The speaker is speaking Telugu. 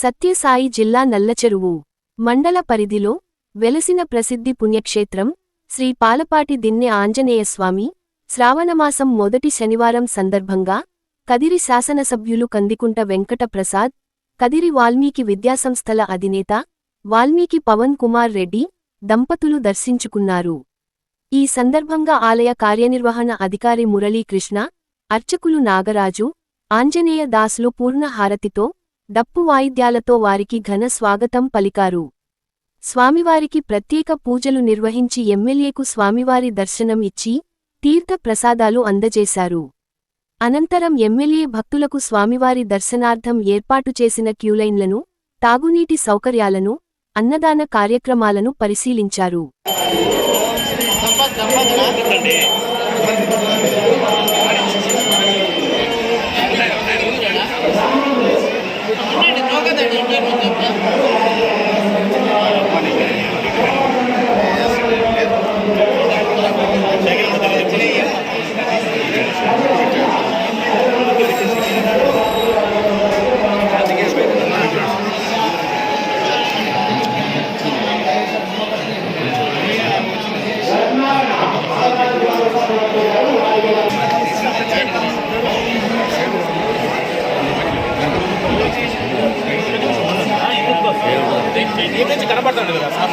సత్యసాయి జిల్లా నల్లచెరువు మండల పరిధిలో వెలసిన ప్రసిద్ధి పుణ్యక్షేత్రం శ్రీ పాలపాటి దిన్నె ఆంజనేయస్వామి శ్రావణమాసం మొదటి శనివారం సందర్భంగా కదిరి శాసనసభ్యులు కందికుంట వెంకట ప్రసాద్ కదిరి వాల్మీకి విద్యాసంస్థల అధినేత వాల్మీకి పవన్ కుమార్ రెడ్డి దంపతులు దర్శించుకున్నారు. ఈ సందర్భంగా ఆలయ కార్యనిర్వహణ అధికారి మురళీకృష్ణ అర్చకులు నాగరాజు ఆంజనేయ దాసులు పూర్ణ హారతితో డప్పు వాయిద్యాలతో వారికి ఘన స్వాగతం పలికారు. స్వామివారికి ప్రత్యేక పూజలు నిర్వహించి ఎమ్మెల్యేకు స్వామివారి దర్శనం ఇచ్చి తీర్థ ప్రసాదాలు అందజేశారు. అనంతరం ఎమ్మెల్యే భక్తులకు స్వామివారి దర్శనార్థం ఏర్పాటు చేసిన క్యూలైన్లను తాగునీటి సౌకర్యాలను అన్నదాన కార్యక్రమాలను పరిశీలించారు. perdón, ya. నీటి నుంచి కనబడుతుంది కదా సార్?